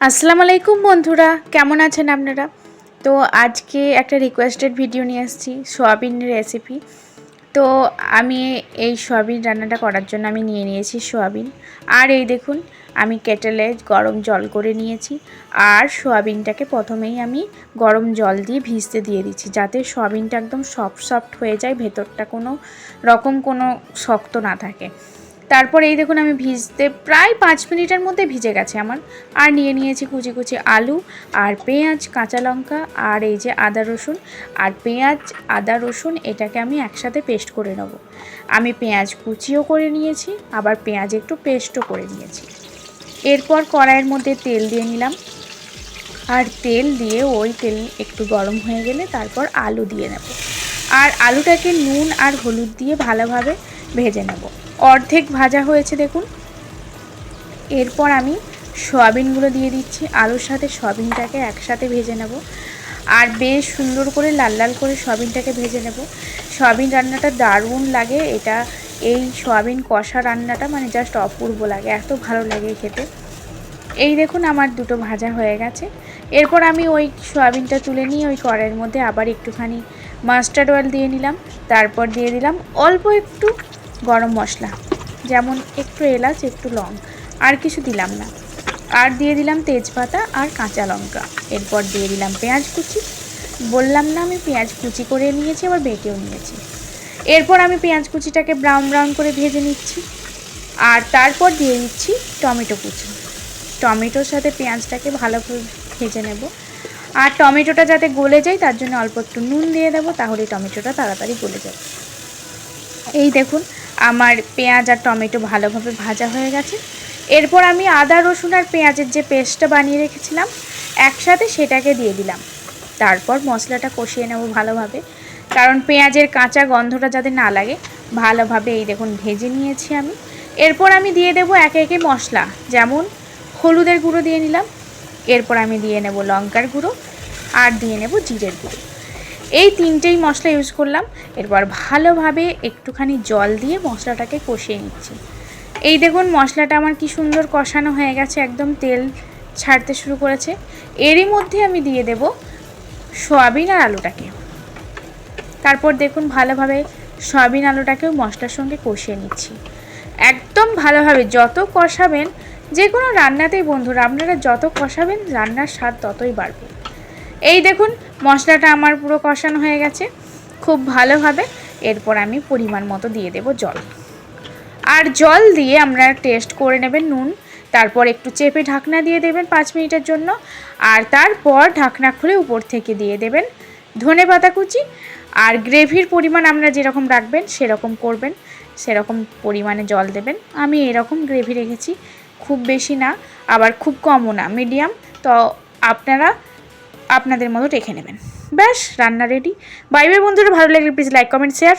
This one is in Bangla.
আসসালামু আলাইকুম বন্ধুরা, কেমন আছেন আপনারা? তো আজকে একটা রিকোয়েস্টেড ভিডিও নিয়ে এসেছি সোয়াবিন রেসিপি তো আমি এই সোয়াবিন রান্নাটা করার জন্য আমি নিয়ে নিয়েছি সোয়াবিন। আর এই দেখুন, আমি কেটেলে গরম জল করে নিয়েছি। আর সোয়াবিনটাকে প্রথমেই আমি গরম জল দিয়ে ভিজতে দিয়ে দিচ্ছি, যাতে সোয়াবিনটা একদম সফট সফট হয়ে যায়, ভেতরটা কোনো রকম কোনো শক্ত না থাকে। তারপর এই দেখুন, আমি ভিজতে প্রায় পাঁচ মিনিটের মধ্যে ভিজে গেছে আমার। আর নিয়ে নিয়েছি কুচি কুচি আলু, আর পেঁয়াজ, কাঁচা লঙ্কা, আর এই যে আদা রসুন। আর পেঁয়াজ, আদা রসুন এটাকে আমি একসাথে পেস্ট করে নেব। আমি পেঁয়াজ কুচিও করে নিয়েছি, আবার পেঁয়াজ একটু পেস্টও করে নিয়েছি। এরপর কড়াইয়ের মধ্যে তেল দিয়ে নিলাম। আর তেল দিয়ে ওই তেল একটু গরম হয়ে গেলে তারপর আলু দিয়ে নেব। আর আলুটাকে নুন আর হলুদ দিয়ে ভালোভাবে ভেজে নেব। অর্ধেক ভাজা হয়েছে দেখুন। এরপর আমি সয়াবিনগুলো দিয়ে দিচ্ছি। আলুর সাথে সয়াবিনটাকে একসাথে ভেজে নেব। আর বেশ সুন্দর করে লাল লাল করে সয়াবিনটাকে ভেজে নেব। সয়াবিন রান্নাটা দারুণ লাগে। এটা এই সয়াবিন কষা রান্নাটা মানে জাস্ট অপূর্ব লাগে। এত ভালো লাগে খেতে। এই দেখুন আমার দুটো ভাজা হয়ে গেছে। এরপর আমি ওই সয়াবিনটা তুলে নিয়ে ওই কড়াইয়ের মধ্যে আবার একটুখানি মাস্টার্ড অয়েল দিয়ে নিলাম। তারপর দিয়ে দিলাম অল্প একটু গরম মশলা। যেমন একটু এলাচ, একটু লং। আর কিছু দিলাম না। আর দিয়ে দিলাম তেজপাতা আর কাঁচা লঙ্কা। এরপর দিয়ে দিলাম পেঁয়াজ কুচি। বললাম না আমি পেঁয়াজ কুচি করে নিয়েছি, আবার বেটেও নিয়েছি। এরপর আমি পেঁয়াজ কুচিটাকে ব্রাউন ব্রাউন করে ভেজে নিচ্ছি। আর তারপর দিয়ে দিচ্ছি টমেটো কুচি। টমেটোর সাথে পেঁয়াজটাকে ভালো করে ভেজে নেব। আর টমেটোটা যাতে গলে যায়, তার জন্য অল্প একটু নুন দিয়ে দেবো, তাহলে টমেটোটা তাড়াতাড়ি গলে যাবে। এই দেখুন আমার পেঁয়াজ আর টমেটো ভালোভাবে ভাজা হয়ে গেছে। এরপর আমি আদা, রসুন আর পেঁয়াজের যে পেস্টটা বানিয়ে রেখেছিলাম, একসাথে সেটাকে দিয়ে দিলাম। তারপর মশলাটা কষিয়ে নেব ভালোভাবে। কারণ পেঁয়াজের কাঁচা গন্ধটা যাতে না লাগে, ভালোভাবে এই দেখুন ভেজে নিয়েছি আমি। এরপর আমি দিয়ে দেব একে একে মশলা, যেমন হলুদের গুঁড়ো দিয়ে নিলাম। এরপর আমি দিয়ে নেব লঙ্কার গুঁড়ো আর দিয়ে নেব জিরের গুঁড়ো। এই তিনটেই মশলা ইউজ করলাম। এরপর ভালোভাবে একটুখানি জল দিয়ে মশলাটাকে কষিয়ে নিচ্ছি। এই দেখুন মশলাটা আমার কি সুন্দর কষানো হয়ে গেছে, একদম তেল ছাড়তে শুরু করেছে। এরই মধ্যে আমি দিয়ে দেব সয়াবিন আর আলুটাকে। তারপর দেখুন ভালোভাবে সয়াবিন আলুটাকেও মশলার সঙ্গে কষিয়ে নিচ্ছি। একদম ভালোভাবে যত কষাবেন যে কোনো রান্নাতেই বন্ধুরা, আপনারা যত কষাবেন, রান্নার স্বাদ ততই বাড়বে। এই দেখুন, মশলাটা আমার পুরো কষানো হয়ে গেছে। খুব ভালোভাবে এরপর আমি পরিমাণ মতো দিয়ে দেব জল। আর জল দিয়ে আমরা টেস্ট করে নেবেন নুন, তারপর একটু চেপে ঢাকনা দিয়ে দেবেন পাঁচ মিনিটের জন্য, আর তারপর ঢাকনা খুলে উপর থেকে দিয়ে দেবেন ধনে পাতা কুচি। আর গ্রেভির পরিমাণ আমরা যেরকম রাখবেন, সেরকম করবেন, সেরকম পরিমাণে জল দেবেন। আমি এরকম গ্রেভি রেখেছি, খুব বেশি না, আবার খুব কমও না, মিডিয়াম। তো আপনারা আপনাদের মতো রেখে নেবেন। ব্যাস, রান্না রেডি বাইবের বন্ধুরা, ভালো লাগলে প্লিজ লাইক কমেন্ট শেয়ার